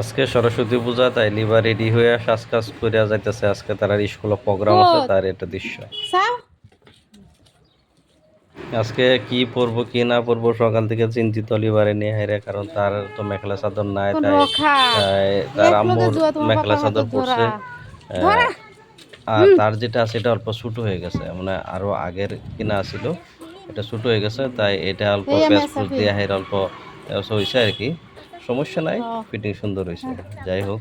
আজকে সরস্বতী পূজা তাই লিবা রেডি হয়ে শ্বাস কাজ করে যাইতেছে। আজকে তার স্কুলে প্রোগ্রাম আছে তার এটা দৃশ্য। আজকে কি পরবো কি না পরবো সকাল থেকে চিন্তিত লিবারে নিয়ে হাইরে কারণ তার তো মেখেলা চাদর নাই তাই তাই তার আম্মুর লগে মেখেলা চাদর পরছে। আর তার যেটা আছে এটা অল্প ছোট হয়ে গেছে। মানে আরও আগের কিনা ছিল এটা ছোট হয়ে গেছে তাই এটা অল্প পেঁয়াজ দিয়ে হাইর অল্প হয়েছে আর কি। সমস্যা নাই ফিটিং সুন্দর হয়েছে। যাই হোক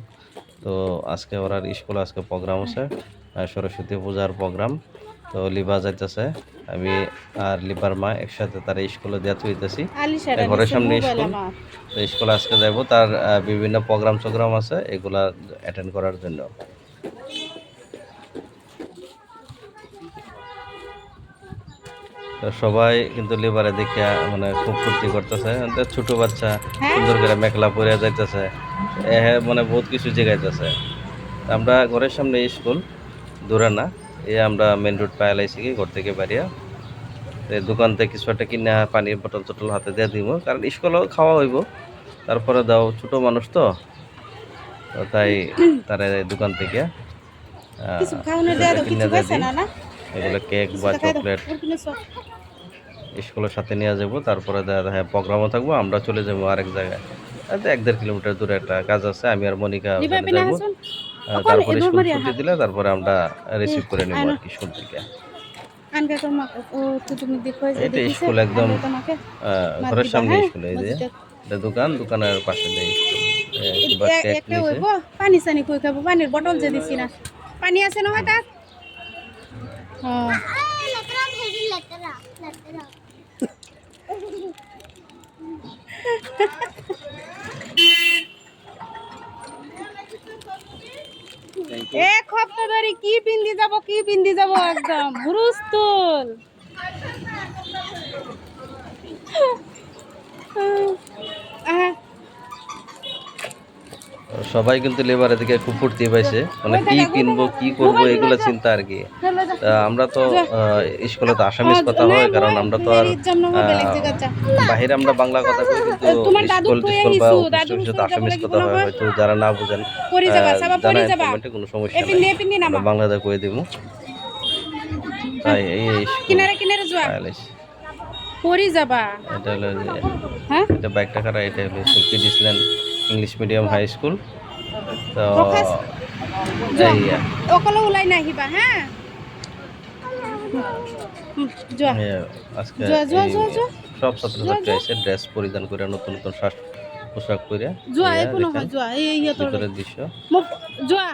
তো আজকে ওরা স্কুলে আজকে প্রোগ্রাম আছে সরস্বতী পূজার প্রোগ্রাম। তো লিবা যাইতেছে আমি আর লিবার মা একসাথে তার স্কুলে দেওয়া হইতেছি ঘরের সামনে স্কুল। তো স্কুলে আজকে যাব তার বিভিন্ন প্রোগ্রাম সোগ্রাম আছে এগুলা অ্যাটেন্ড করার জন্য। সবাই কিন্তু লিবারে দেখে মানে খুব ফুর্তি করতেছে। ছোট বাচ্চা হ্যাঁ। সুন্দর করে মেখলা পরে যাইতেছে। এ মানে বহুত কিছু জিগাইতেছে আমরা ঘরের সামনে স্কুল দূরে না এই আমরা মেন রোড পায়ে লাইছি কি ঘর থেকে বাড়িয়া। দোকান থেকে কিছু একটা কিনে পানির বোতল টোটল হাতে দিয়ে দিব কারণ স্কুলেও খাওয়া হইব। তারপরে দাও ছোট মানুষ তো। তাই তারা দোকান থেকে কিনে কিছু দিয়ে দিই। না, না? এগুলো কেক বা চকলেট। স্কুলের সাথে নিয়ে যাব তারপরে দেখা যায় প্রোগ্রামও থাকব আমরা চলে যাব আরেক জায়গায়। এক দেড় কিলোমিটার দূরে একটা কাজ আছে আমি আর মনিকা যাব। তারপরে স্কুল ছুটি দিলে তারপরে আমরা রিসিভ করে নেব আর কি স্কুল থেকে দেখিছে, স্কুল একদম আহ, ঘরের সামনে হ্যাঁ? স্কুল এই যে এটা দোকান দোকানের পাশে যে স্কুল এ- কিংবা এ- কেক একটা নিছে। হইব, পানি সানি কই খাব পানির বটল যে দিছি না। পানি আছে না হয় তার? হ্যাঁ। ধরে কি পিন্দি যাব কি পিন্দি যাব একদম। হুরুস্তুল আহা, সবাই কিন্তু লেবারের দিকে খুব ফুর্তি পাইছে। মানে কি কিনবো কি করব এগুলো চিন্তা আর কি। আমরা তো আহ, স্কুলে তো আসামিস কথা হয় কারণ আমরা তো আর। বাহিরে আমরা বাংলা কথা কই কিন্তু স্কুল স্কুল বা তো আসামিস কথা হয় হয়তো যারা না বুঝেন। কমেন্টে কোনো সমস্যা নাই। বাংলাতে কই দিব। তাই এই এই কিনারে কিনারে যোৱা পাইলিস। যাবা। এটা হলো যে হ্যাঁ? এটা বাইকটা খারা এটা হলো সুলকি ডিসলেন ইংলিশ মিডিয়াম হাই স্কুল তো এই অকলে ওলাই নাহিবা হা হুম, যোৱা এই আজকে সব ছাত্রছাত্রী এসে ড্রেস পরিধান করে নতুন নতুন শ্বাস পোশাক পরে যোৱা এই একো নহয় দেখেন, এই সিহঁতৰ ভিতরের দৃশ্য। মোক যোৱা